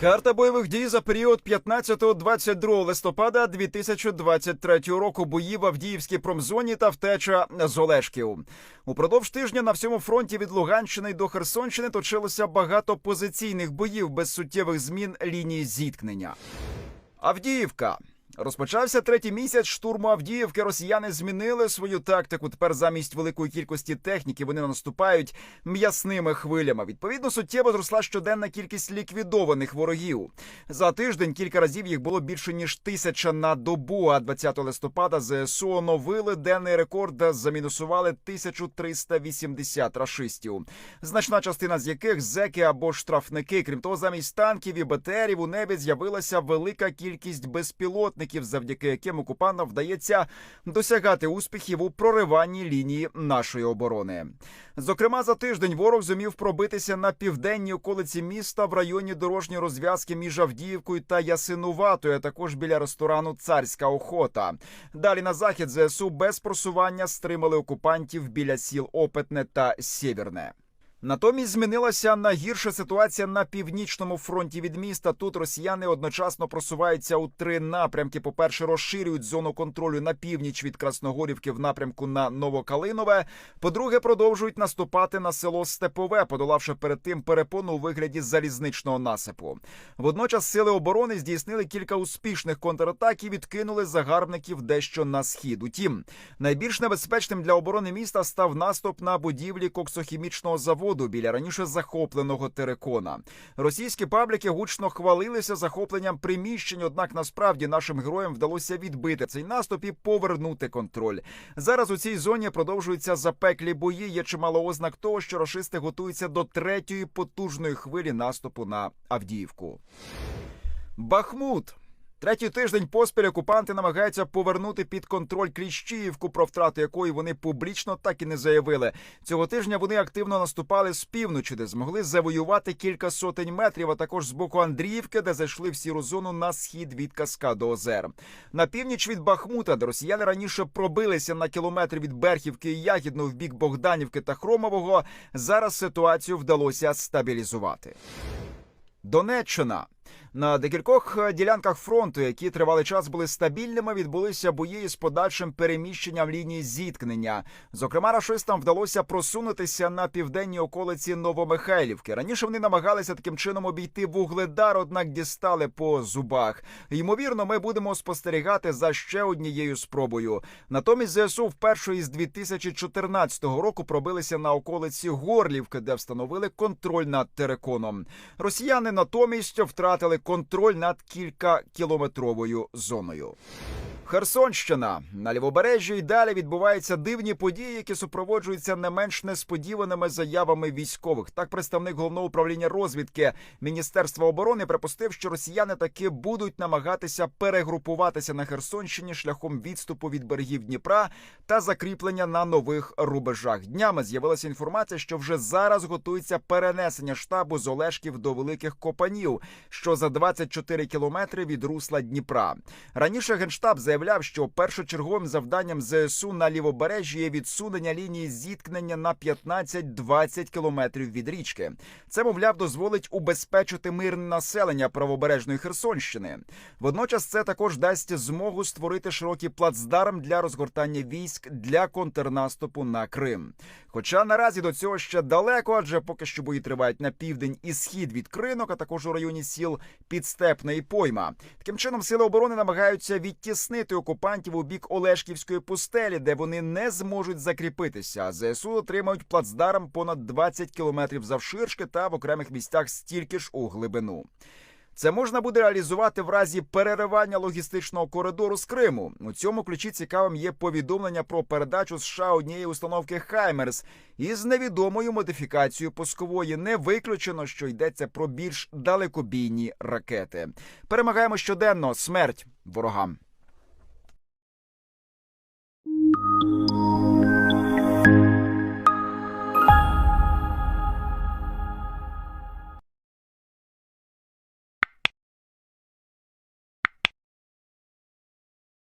Карта бойових дій за період 15-22 листопада 2023 року. Бої в Авдіївській промзоні та втеча з Олешків. Упродовж тижня на всьому фронті від Луганщини до Херсонщини точилося багато позиційних боїв без суттєвих змін лінії зіткнення. Авдіївка. Розпочався третій місяць штурму Авдіївки. Росіяни змінили свою тактику. Тепер замість великої кількості техніки вони наступають м'ясними хвилями. Відповідно, суттєво зросла щоденна кількість ліквідованих ворогів. За тиждень кілька разів їх було більше ніж тисяча на добу. А 20 листопада ЗСУ оновили денний рекорд, замінусували 1380 рашистів. Значна частина з яких зеки або штрафники. Крім того, замість танків і БТРів у небі з'явилася велика кількість безпілотників, завдяки яким окупантам вдається досягати успіхів у прориванні лінії нашої оборони. Зокрема, за тиждень ворог зумів пробитися на південній околиці міста в районі дорожньої розв'язки між Авдіївкою та Ясинуватою, а також біля ресторану Царська охота. Далі на захід ЗСУ без просування стримали окупантів біля сіл Опитне та Сєвєрне. Натомість змінилася на гірша ситуація на північному фронті від міста. Тут росіяни одночасно просуваються у три напрямки. По перше, розширюють зону контролю на північ від Красногорівки в напрямку на Новокалинове. По-друге, продовжують наступати на село Степове, подолавши перед тим перепону у вигляді залізничного насипу. Водночас сили оборони здійснили кілька успішних контратак і відкинули загарбників дещо на схід. Утім, найбільш небезпечним для оборони міста став наступ на будівлі коксохімічного заводу біля раніше захопленого терекона. Російські пабліки гучно хвалилися захопленням приміщень. Однак насправді нашим героям вдалося відбити цей наступ і повернути контроль. Зараз у цій зоні продовжуються запеклі бої. Є чимало ознак того, що рашисти готуються до третьої потужної хвилі наступу на Авдіївку. Бахмут. Третій тиждень поспіль окупанти намагаються повернути під контроль Кліщіївку, про втрату якої вони публічно так і не заявили. Цього тижня вони активно наступали з півночі, де змогли завоювати кілька сотень метрів, а також з боку Андріївки, де зайшли в сіру зону на схід від Каскаду озер. На північ від Бахмута, де росіяни раніше пробилися на кілометр від Берхівки і Ягідну в бік Богданівки та Хромового. Зараз ситуацію вдалося стабілізувати. Донеччина. На декількох ділянках фронту, які тривалий час були стабільними, відбулися бої з подальшим переміщенням лінії зіткнення. Зокрема, рашистам вдалося просунутися на південній околиці Новомихайлівки. Раніше вони намагалися таким чином обійти вугледар, однак дістали по зубах. Ймовірно, ми будемо спостерігати за ще однією спробою. Натомість ЗСУ вперше із 2014 року пробилися на околиці Горлівки, де встановили контроль над тереконом. Росіяни натомість втратили контроль над кількакілометровою зоною. Херсонщина на лівобережжі й далі відбуваються дивні події, які супроводжуються не менш несподіваними заявами військових. Так, представник головного управління розвідки Міністерства оборони припустив, що росіяни таки будуть намагатися перегрупуватися на Херсонщині шляхом відступу від берегів Дніпра та закріплення на нових рубежах. Днями з'явилася інформація, що вже зараз готується перенесення штабу з Олешків до великих копанів, що за 24 кілометри від русла Дніпра. Раніше генштаб заявив, заявляв, що першочерговим завданням ЗСУ на лівобережжі є відсунення лінії зіткнення на 15-20 кілометрів від річки. Це, мовляв, дозволить убезпечити мирне населення правобережної Херсонщини. Водночас це також дасть змогу створити широкий плацдарм для розгортання військ для контрнаступу на Крим. Хоча наразі до цього ще далеко, адже поки що бої тривають на південь і схід від кринок, а також у районі сіл Підстепна і Пойма. Таким чином, сили оборони намагаються відтіснити окупантів у бік Олешківської пустелі, де вони не зможуть закріпитися. ЗСУ отримають плацдарм понад 20 кілометрів завширшки та в окремих місцях стільки ж у глибину. Це можна буде реалізувати в разі переривання логістичного коридору з Криму. У цьому ключі цікавим є повідомлення про передачу США однієї установки Хаймерс із невідомою модифікацією пускової. Не виключено, що йдеться про більш далекобійні ракети. Перемагаємо щоденно смерть ворогам. Thank you.